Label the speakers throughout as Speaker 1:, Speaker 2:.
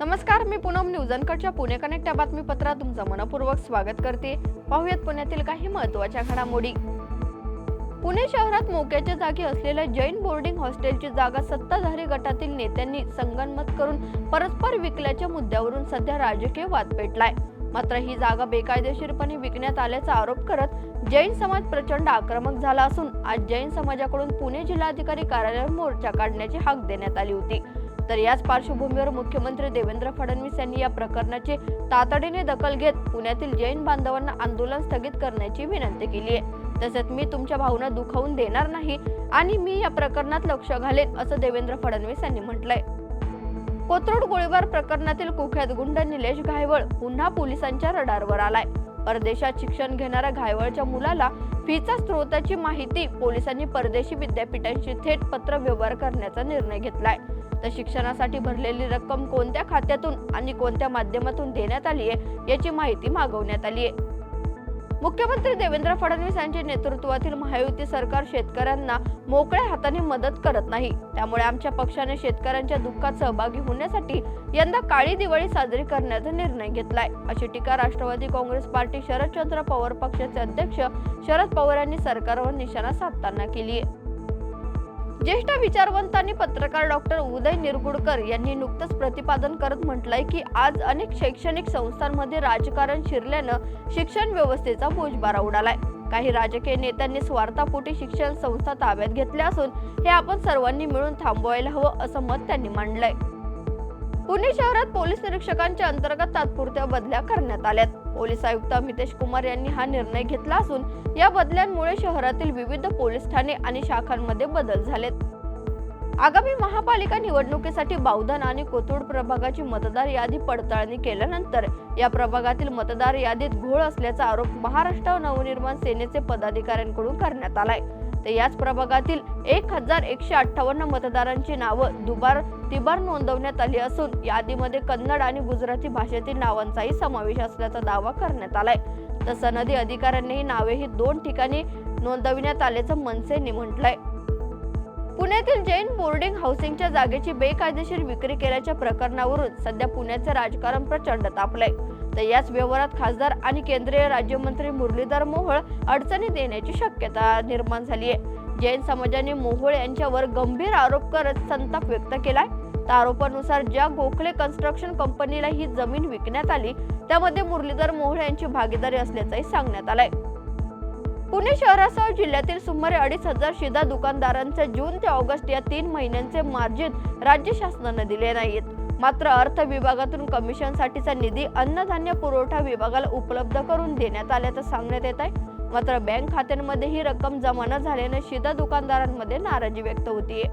Speaker 1: नमस्कार मी पूनम न्यूज अनकटच्या पुणे कनेक्ट या बातमीपत्रात तुमचं मनपूर्वक स्वागत करते. पाहुयात पुण्यातील काही महत्त्वाच्या घडामोडी. पुणे शहरात मोक्याच्या जागी असलेल्या जैन बोर्डिंग हॉस्टेलची जागा सत्ताधारी गटातील नेत्यांनी संगनमत करून परस्पर विकल्याच्या मुद्द्यावरून सध्या राजकीय वाद पेटलाय. मात्र ही जागा बेकायदेशीरपणे विकण्यात आल्याचा आरोप करत जैन समाज प्रचंड आक्रमक झाला असून आज जैन समाजाकडून पुणे जिल्हाधिकारी कार्यालयावर मोर्चा काढण्याची हाक देण्यात आली होती. तर याच पार्श्वभूमीवर मुख्यमंत्री देवेंद्र फडणवीस यांनी या प्रकरणाची तातडीने दखल घेत पुण्यातील जैन बांधवांना आंदोलन स्थगित करण्याची विनंती केली आहे. तसेच मी तुमच्या भावना दुखावून देणार नाही आणि मी या प्रकरणात लक्ष घालेन असं देवेंद्र फडणवीस यांनी म्हटलंय. कोथरूड गोळीबार प्रकरणातील कुख्यात गुंड निलेश घायवळ पुन्हा पोलिसांच्या रडारवर आलाय. परदेशात शिक्षण घेणाऱ्या घायवळच्या मुलाला फीचा स्रोताची माहिती. पोलिसांनी परदेशी विद्यापीठांशी थेट पत्र व्यवहार करण्याचा निर्णय घेतलाय. तर शिक्षणासाठी भरलेली रक्कम कोणत्या खात्यातून आणि कोणत्या माध्यमातून देण्यात आली आहे याची माहिती मागवण्यात आली आहे मुख्यमंत्री देवेंद्र फडणवीस यांच्या नेतृत्वातील महायुती सरकार शेतकऱ्यांना मोकळ्या हाताने मदत करत नाही. त्यामुळे आमच्या पक्षाने शेतकऱ्यांच्या दुःखात सहभागी होण्यासाठी यंदा काळी दिवाळी साजरी करण्याचा निर्णय घेतलाय. अशी टीका राष्ट्रवादी काँग्रेस पार्टी शरदचंद्र पवार पक्षाचे अध्यक्ष शरद पवार यांनी सरकारवर निशाणा साधताना केली आहे ज्येष्ठ विचारवंत आणि पत्रकार डॉक्टर उदय निरगुडकर यांनी नुकतंच प्रतिपादन करत म्हटलंय की आज अनेक शैक्षणिक संस्थांमध्ये राजकारण शिरल्यानं शिक्षण व्यवस्थेचा बोजबारा उडालाय. काही राजकीय नेत्यांनी स्वार्थापोटी शिक्षण संस्था ताब्यात घेतल्या असून हे आपण सर्वांनी मिळून थांबवायला हवं असं मत त्यांनी मांडलंय. पुणे शहरात पोलीस निरीक्षकांच्या अंतर्गत तात्पुरत्या बदल्या करण्यात आल्यात. पोलीस आयुक्त अमितेश कुमार यांनी हा निर्णय घेतला असून या बदल्यांमुळे शहरातील विविध पोलीस ठाणे आणि शाखांमध्ये बदल झालेत. आगामी महापालिका निवडणुकीसाठी बावधन आणि कोथरूड प्रभागाची मतदार यादी पडताळणी केल्यानंतर या प्रभागातील मतदार यादीत घोळ असल्याचा आरोप महाराष्ट्र नवनिर्माण सेनेचे पदाधिकाऱ्यांकडून करण्यात आलाय. तर याच प्रभागातील एक हजार एकशे अठ्ठावन्न मतदारांची नावं दुबार तिबार नोंदवण्यात आली असून यादीमध्ये कन्नड आणि गुजराती भाषेतील नावांचाही समावेश असल्याचा दावा करण्यात आलाय. तर सनदी अधिकाऱ्यांनीही नावे ही दोन ठिकाणी नोंदविण्यात आल्याचं मनसेने म्हटलंय. पुण्यातील जैन बोर्डिंग हाऊसिंगच्या जागेची बेकायदेशीर विक्री केल्याच्या प्रकरणावरून सध्या पुण्याचे राजकारण प्रचंड तापलंय. तर याच व्यवहारात खासदार आणि केंद्रीय राज्यमंत्री मुरलीधर मोहोळ अडचणी देण्याची शक्यता निर्माण झाली आहे जैन समाजाने मोहोळ यांच्यावर गंभीर आरोप करत संताप व्यक्त केलाय. त्या आरोपानुसार ज्या गोखले कन्स्ट्रक्शन कंपनीला ही जमीन विकण्यात आली त्यामध्ये मुरलीधर मोहोळ यांची भागीदारी असल्याचंही सांगण्यात आलंय. पुणे शहरासह जिल्ह्यातील सुमारे अडीच हजार शिधा दुकानदारांचे जून ते ऑगस्ट या तीन महिन्यांचे मार्जिन राज्य शासनाने दिले नाहीत. मात्र अर्थ विभागातून कमिशनसाठीचा निधी अन्नधान्य पुरवठा विभागाला उपलब्ध करून देण्यात आल्याचं सांगण्यात येत आहे. मात्र बँक खात्यांमध्ये ही रक्कम जमा न झाल्याने शिधा दुकानदारांमध्ये नाराजी व्यक्त होतीये.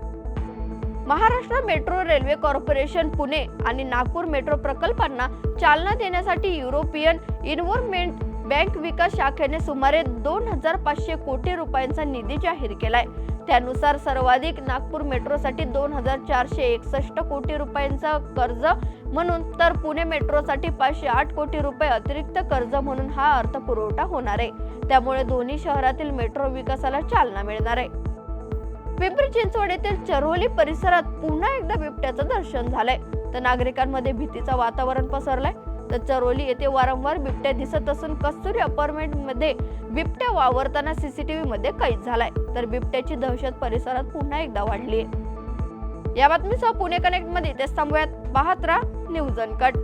Speaker 1: Maharashtra metro railway corporation Pune आणि नागपूर मेट्रो प्रकल्पांना चालना देण्यासाठी युरोपियन इन्व्हॉर्मेंट बँक विकास शाखेने सुमारे दोन हजार पाचशे कोटी रुपयांचा निधी जाहीर केलाय. त्यानुसार सर्वाधिक नागपूर मेट्रोसाठी दोन हजार चारशे एकसष्ट कोटी रुपयांचा कर्ज म्हणून तर पुणे मेट्रोसाठी पाचशे आठ कोटी रुपये अतिरिक्त कर्ज म्हणून हा अर्थपुरवठा होणार आहे. त्यामुळे दोन्ही शहरातील मेट्रो विकासाला चालना मिळणार आहे. पिंपरी चिंचवड येथील चरोली परिसरात पुन्हा एकदा बिबट्याचं दर्शन झालंय. तर नागरिकांमध्ये भीतीचं वातावरण पसरलंय. तर चरोली येथे वारंवार बिबट्या दिसत असून कस्तुरी अपार्टमेंटमध्ये बिबट्या वावरताना सीसीटीव्ही मध्ये कैद झालाय. तर बिबट्याची दहशत परिसरात पुन्हा एकदा वाढली या बातमीसह पुणे कनेक्टमध्ये इथेच थांबूयात. पाहत राहा न्यूज अनकट